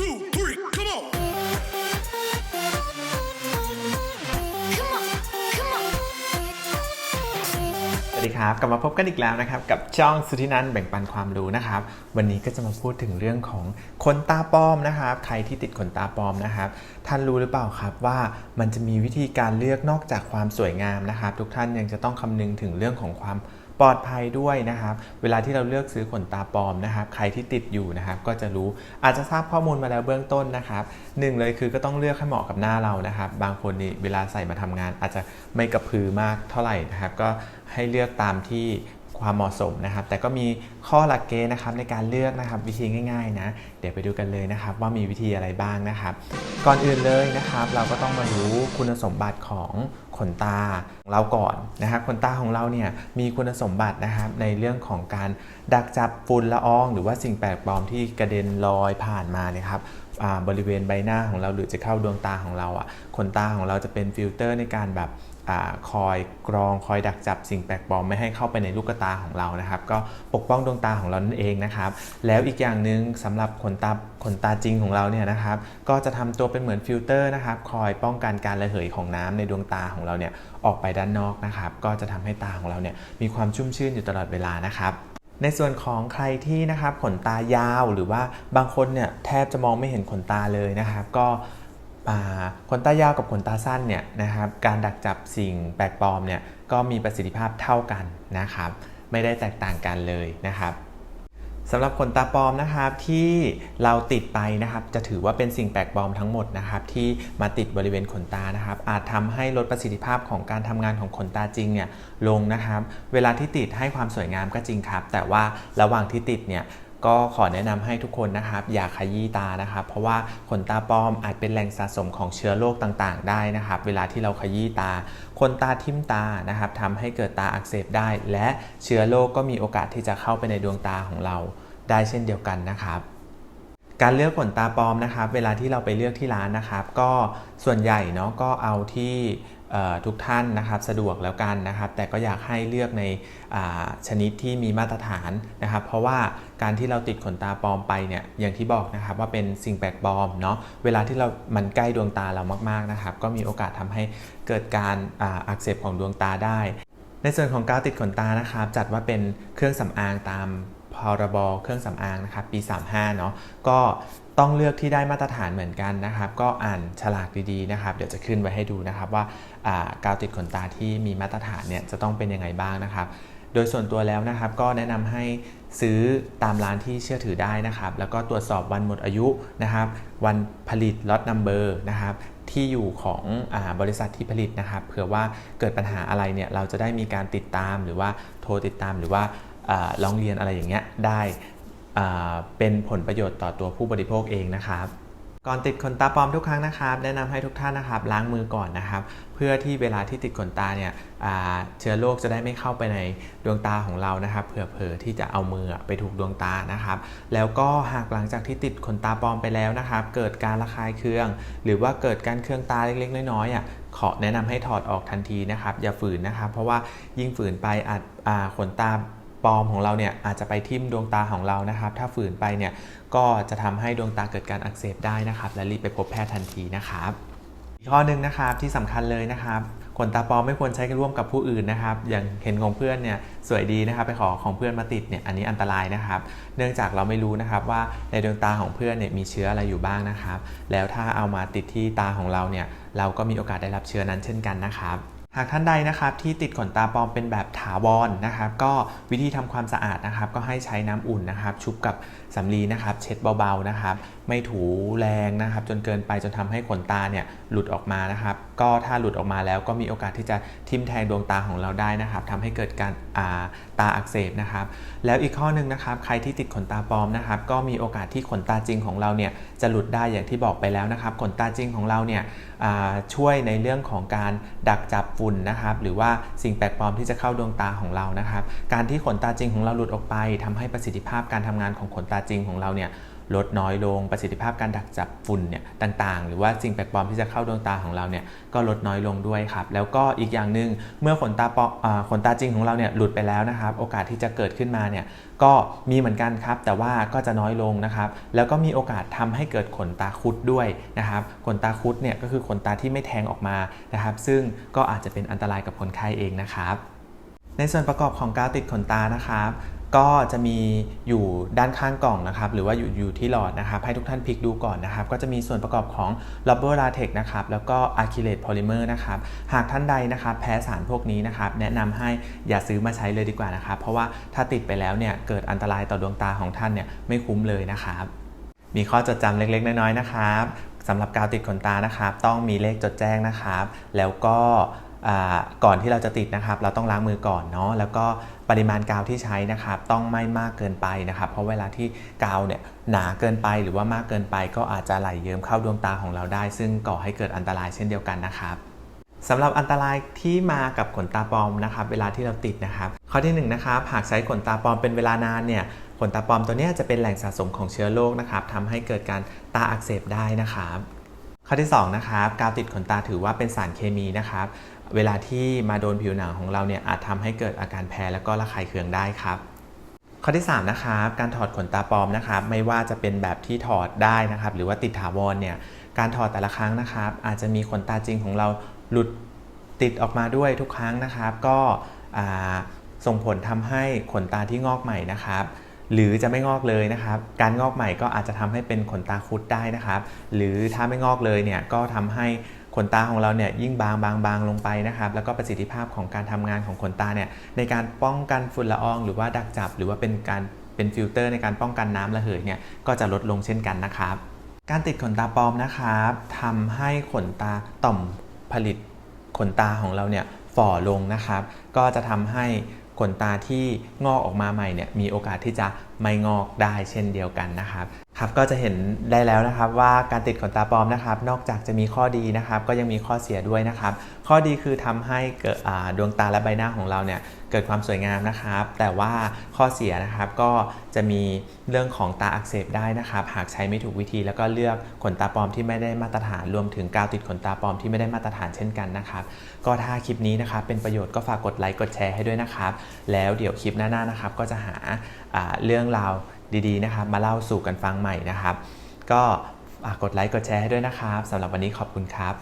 two, three, come on. Come on, come on. สวัสดีครับ กลับมาพบกันอีกแล้วนะครับ กับช่องสุธินันท์แบ่งปันความรู้นะครับ วันนี้ก็จะมาพูดถึงเรื่องของขนตาปลอมนะครับ ใครที่ติดขนตาปลอมนะครับ ท่านรู้หรือเปล่าครับว่ามันจะมีวิธีการเลือกนอกจากความสวยงามนะครับ ทุกท่านยังจะต้องคำนึงถึงเรื่องของความ ปลอดภัยด้วยนะครับ เวลาที่เราเลือกซื้อขนตาปลอมนะครับ ใครที่ติดอยู่นะครับ ก็จะรู้อาจจะทราบข้อมูลมาแล้วเบื้องต้นนะครับหนึ่งเลยคือก็ต้องเลือกให้เหมาะกับหน้าเรานะครับ บางคนนี่เวลาใส่มาทำงาน อาจจะไม่กระพือมากเท่าไหร่นะครับ ก็ให้เลือกตามที่ ความเหมาะสมนะครับ แต่ก็มีข้อหลักเกณฑ์นะครับในการเลือกนะครับวิธีง่ายๆนะเดี๋ยวไปดูกันเลยนะครับ ว่ามีวิธีอะไรบ้างนะครับ ก่อนอื่นเลยนะครับ เราก็ต้องมารู้คุณสมบัติของขนตาของเราก่อนนะครับขนตาของเราเนี่ยมีคุณสมบัตินะครับในเรื่องของการดักจับฝุ่นละออง หรือว่าสิ่งแปลกปลอมที่กระเด็นลอยผ่านมาเนี่ยครับบริเวณใบหน้าของเราหรือจะเข้าดวงตาของเราอะขนตาของเราจะเป็นฟิลเตอร์ในการแบบ คอยกรองคอยดักจับสิ่งแปลกปลอมไม่ให้เข้าไปในลูกตาของเรานะครับ ก็ปกป้องดวงตาของเรานั่นเองนะครับ แล้วอีกอย่างหนึ่งสำหรับขนตาขนตาจริงของเราเนี่ยนะครับ ก็จะทำตัวเป็นเหมือนฟิลเตอร์นะครับ คอยป้องกันการระเหยของน้ำในดวงตาของเราเนี่ยออกไปด้านนอกนะครับ ก็จะทำให้ตาของเราเนี่ยมีความชุ่มชื่นอยู่ตลอดเวลานะครับในส่วนของใครที่นะครับขนตายาวหรือว่าบางคนเนี่ยแทบจะมองไม่เห็นขนตาเลยนะครับ ก็ ขนตายาวกับขนตาสั้นเนี่ยนะครับการดักจับสิ่งแปลกปลอมเนี่ยก็มีประสิทธิภาพเท่ากันนะครับ ไม่ได้แตกต่างกันเลยนะครับสำหรับขนตาปลอมนะครับที่เราติดไปนะครับ จะถือว่าเป็นสิ่งแปลกปลอมทั้งหมดนะครับ ที่มาติดบริเวณขนตานะครับ อาจทำให้ลดประสิทธิภาพของการทำงานของขนตาจริงเนี่ยลงนะครับ เวลาที่ติดให้ความสวยงามก็จริงครับ แต่ว่าระหว่างที่ติดเนี่ย ก็ขอแนะนำให้ทุกคนนะครับ อย่าขยี้ตานะครับ เพราะว่าขนตาปลอมอาจเป็นแหล่งสะสมของเชื้อโรคต่างๆ ได้นะครับ เวลาที่เราขยี้ตาขนตาทิ่มตานะครับทำให้เกิดตาอักเสบได้ และเชื้อโรคก็มีโอกาสที่จะเข้าไปในดวงตาของเราได้เช่นเดียวกันนะครับการเลือกขนตาปลอมนะครับ เวลาที่เราไปเลือกที่ร้านนะครับ ก็ส่วนใหญ่เนาะก็เอาที่ ทุกท่านนะครับสะดวกแล้วกันนะครับ แต่ก็อยากให้เลือกในชนิดที่มีมาตรฐานนะครับ เพราะว่าการที่เราติดขนตาปลอมไปเนี่ยอย่างที่บอกนะครับว่าเป็นสิ่งแปลกปลอมเนาะเวลาที่เรามันใกล้ดวงตาเรามากๆนะครับ ก็มีโอกาสทำให้เกิดการอ,าอักเสบของดวงตาได้ ในส่วนของกาวติดขนตานะครับ จัดว่าเป็นเครื่องสำอางตามพรบเครื่องสำอางนะครับปี 35เนาะก็ ต้องเลือกที่ได้มาตรฐานเหมือนกันนะครับ ก็อ่านฉลากดีๆนะครับ เดี๋ยวจะขึ้นไว้ให้ดูนะครับว่าากาวติดขนตาที่มีมาตรฐานเนี่ยจะต้องเป็นยังไงบ้างนะครับ โดยส่วนตัวแล้วนะครับก็แนะนำให้ซื้อตามร้านที่เชื่อถือได้นะครับ แล้วก็ตรวจสอบวันหมดอายุนะครับ วันผลิตล็อตนัมเบอร์นะครับที่อยู่ของอบริษัทที่ผลิตนะครับเผื่อว่าเกิดปัญหาอะไรเนี่ยเราจะได้มีการติดตามหรือว่าโทรติดตามหรือว่าร้องเรียนอะไรอย่างเงี้ยได้ เป็นผลประโยชน์ต่อตัวผู้บริโภคเองนะครับก่อนติดขนตาปลอมทุกครั้งนะครับแนะนำให้ทุกท่านนะครับล้างมือก่อนนะครับ เพื่อที่เวลาที่ติดขนตาเนี่ยเชื้อโรคจะได้ไม่เข้าไปในดวงตาของเรานะครับเผื่อเผอที่จะเอามือไปถูกดวงตานะครับ แล้วก็หากหลังจากที่ติดขนตาปลอมไปแล้วนะครับ เกิดการระคายเคือง หรือว่าเกิดการเคืองตาเล็กๆ น้อยๆอะขอแนะนำให้ถอดออกทันทีนะครับ อย่าฝืนนะครับ เพราะว่ายิ่งฝืนไปอาจขนตา ปลอมของเราเนี่ยอาจจะไปทิ่มดวงตาของเรานะครับ ถ้าฝืนไปเนี่ยก็จะทำให้ดวงตาเกิดการอักเสบได้นะครับ และรีบไปพบแพทย์ทันทีนะครับอีกข้อหนึ่งนะครับที่สำคัญเลยนะครับขนตาปลอมไม่ควรใช้ร่วมกับผู้อื่นนะครับ อย่างเห็นของเพื่อนเนี่ยสวยดีนะครับไปขอของเพื่อนมาติดเนี่ยอันนี้อันตรายนะครับ เนื่องจากเราไม่รู้นะครับว่าในดวงตาของเพื่อนเนี่ยมีเชื้ออะไรอยู่บ้างนะครับ แล้วถ้าเอามาติดที่ตาของเราเนี่ยเราก็มีโอกาสได้รับเชื้อนั้นเช่นกันนะครับ หากท่านใดนะครับที่ติดขนตาปลอมเป็นแบบถาวรนะครับ ก็วิธีทำความสะอาดนะครับ ก็ให้ใช้น้ำอุ่นนะครับ ชุบกับสำลีนะครับ เช็ดเบาๆนะครับ ไม่ถูแรงนะครับ จนเกินไปจนทำให้ขนตาเนี่ยหลุดออกมานะครับก็ถ้าหลุดออกมาแล้วก็มีโอกาสที่จะทิ่มแทงดวงตาของเราได้นะครับทำให้เกิดการาตาอักเสบนะครับ แล้วอีกข้อหนึ่งนะครับ ใครที่ติดขนตาปลอมนะครับ ก็มีโอกาสที่ขนตาจริงของเราเนี่ยจะหลุดได้อย่างที่บอกไปแล้วนะครับ ขนตาจริงของเราเนี่ยช่วยในเรื่องของการดักจับฝุ่นนะครับ หรือว่าสิ่งแปลกปลอมที่จะเข้าดวงตาของเรานะครับ การที่ขนตาจริงของเราหลุดออกไปทำให้ประสิทธิภาพการทำงานของขนตาจริงของเราเนี่ย ลดน้อยลงประสิทธิภาพการดักจับฝุ่นเนี่ยต่างๆ หรือว่าสิ่งแปลกปลอมที่จะเข้าดวงตาของเราเนี่ยก็ลดน้อยลงด้วยครับ แล้วก็อีกอย่างหนึ่งเมื่อขนตาปอขนตาจริงของเราเนี่ยหลุดไปแล้วนะครับ โอกาสที่จะเกิดขึ้นมาเนี่ยก็มีเหมือนกันครับ แต่ว่าก็จะน้อยลงนะครับ แล้วก็มีโอกาสทำให้เกิดขนตาคุดด้วยนะครับขนตาคุดเนี่ยก็คือขนตาที่ไม่แทงออกมานะครับ ซึ่งก็อาจจะเป็นอันตรายกับคนไข้เองนะครับ ในส่วนประกอบของกาวติดขนตานะครับ ก็จะมีอยู่ด้านข้างกล่องนะครับ หรือว่าอยู่อยู่ที่หลอดนะครับ ให้ทุกท่านพลิกดูก่อนนะครับ ก็จะมีส่วนประกอบของ rubber latex นะครับ แล้วก็ acrylate polymer นะครับ หากท่านใดนะครับแพ้สารพวกนี้นะครับ แนะนำให้อย่าซื้อมาใช้เลยดีกว่านะครับ เพราะว่าถ้าติดไปแล้วเนี่ยเกิดอันตรายต่อดวงตาของท่านเนี่ยไม่คุ้มเลยนะครับ มีข้อจดจำเล็กๆ น้อยๆนะครับสำหรับกาวติดขนตานะครับ ต้องมีเลขจดแจ้งนะครับ แล้วก็ ก่อนที่เราจะติดนะครับ เราต้องล้างมือก่อนเนาะแล้วก็ปริมาณกาวที่ใช้นะครับ ต้องไม่มากเกินไปนะครับ เพราะเวลาที่กาวเนี่ยหนาเกินไปหรือว่ามากเกินไป ก็อาจจะไหลเยิ้มเข้าดวงตาของเราได้ ซึ่งก่อให้เกิดอันตรายเช่นเดียวกันนะครับสำหรับอันตรายที่มากับขนตาปลอมนะครับ เวลาที่เราติดนะครับ ข้อที่หนึ่งนะครับหากใช้ขนตาปลอมเป็นเวลานานเนี่ยขนตาปลอมตัวเนี้ยจะเป็นแหล่งสะสมของเชื้อโรคนะครับทำให้เกิดการตาอักเสบได้นะครับ ข้อที่สองนะครับกาวติดขนตาถือว่าเป็นสารเคมีนะครับเวลาที่มาโดนผิวหนังของเราเนี่ยอาจทำให้เกิดอาการแพ้แล้วก็ระคายเคืองได้ครับ ข้อที่3นะครับการถอดขนตาปลอมนะครับไม่ว่าจะเป็นแบบที่ถอดได้นะครับหรือว่าติดถาวรเนี่ยการถอดแต่ละครั้งนะครับ อาจจะมีขนตาจริงของเราหลุดติดออกมาด้วยทุกครั้งนะครับ ก็ส่งผลทำให้ขนตาที่งอกใหม่นะครับ หรือจะไม่งอกเลยนะครับ การงอกใหม่ก็อาจจะทำให้เป็นขนตาคุดได้นะครับ หรือถ้าไม่งอกเลยเนี่ยก็ทำให้ขนตาของเราเนี่ยยิ่งบางบางบางลงไปนะครับ แล้วก็ประสิทธิภาพของการทำงานของขนตาเนี่ยในการป้องกันฝุ่นละออง หรือว่าดักจับ หรือว่าเป็นการเป็นฟิลเตอร์ในการป้องกันน้ำระเหยเนี่ยก็จะลดลงเช่นกันนะครับ การติดขนตาปลอมนะครับทำให้ขนตาต่อมผลิตขนตาของเราเนี่ยฝ่อลงนะครับ ก็จะทำให้ ขนตาที่งอกออกมาใหม่เนี่ยมีโอกาสที่จะไม่งอกได้เช่นเดียวกันนะครับครับก็จะเห็นได้แล้วนะครับว่าการติดขนตาปลอมนะครับ นอกจากจะมีข้อดีนะครับ ก็ยังมีข้อเสียด้วยนะครับ ข้อดีคือทำให้เกิดดวงตาและใบหน้าของเราเนี่ยเกิดความสวยงามนะครับ แต่ว่าข้อเสียนะครับก็จะมีเรื่องของตาอักเสบได้นะครับ หากใช้ไม่ถูกวิธี แล้วก็เลือกขนตาปลอมที่ไม่ได้มาตรฐานรวมถึงกาวติดขนตาปลอมที่ไม่ได้มาตรฐานเช่นกันนะครับ ก็ถ้าคลิปนี้นะครับเป็นประโยชน์ก็ฝากกดไลค์กดแชร์ให้ด้วยนะครับ แล้วเดี๋ยวคลิปหน้าๆนะครับก็จะหา เรื่องราวดีๆนะครับมาเล่าสู่กันฟังใหม่นะครับ ก็กดไลค์กดแชร์ให้ด้วยนะครับสำหรับวันนี้ขอบคุณครับ